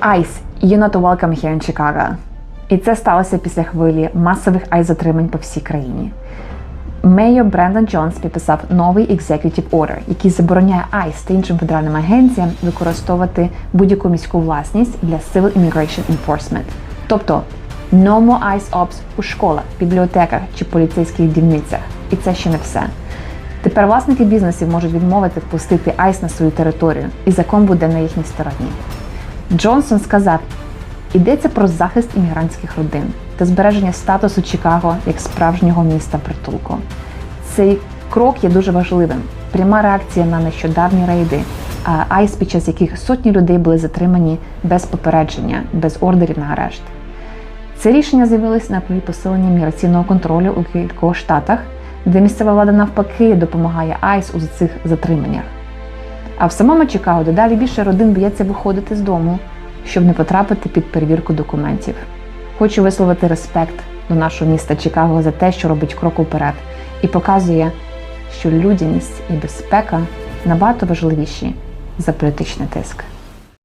ICE, you're not welcome here in Chicago. І це сталося після хвилі масових ICE-затримань по всій країні. Мейор Брендан Джонс підписав новий Executive Order, який забороняє ICE та іншим федеральним агенціям використовувати будь-яку міську власність для Civil Immigration Enforcement. Тобто no more ICE Ops у школах, бібліотеках чи поліцейських дільницях. І це ще не все. Тепер власники бізнесів можуть відмовити впустити ICE на свою територію, і закон буде на їхній стороні. Джонсон сказав, йдеться про захист іммігрантських родин та збереження статусу Чикаго як справжнього міста притулку. Цей крок є дуже важливим. Пряма реакція на нещодавні рейди, айс, під час яких сотні людей були затримані без попередження, без ордерів на арешт. Це рішення з'явилось на тлі посилення міграційного контролю у кількох штатах, де місцева влада навпаки допомагає АЙС у цих затриманнях. А в самому Чикаго дедалі більше родин бояться виходити з дому, щоб не потрапити під перевірку документів. Хочу висловити респект до нашого міста Чикаго за те, що робить крок уперед, і показує, що людяність і безпека набагато важливіші за політичний тиск.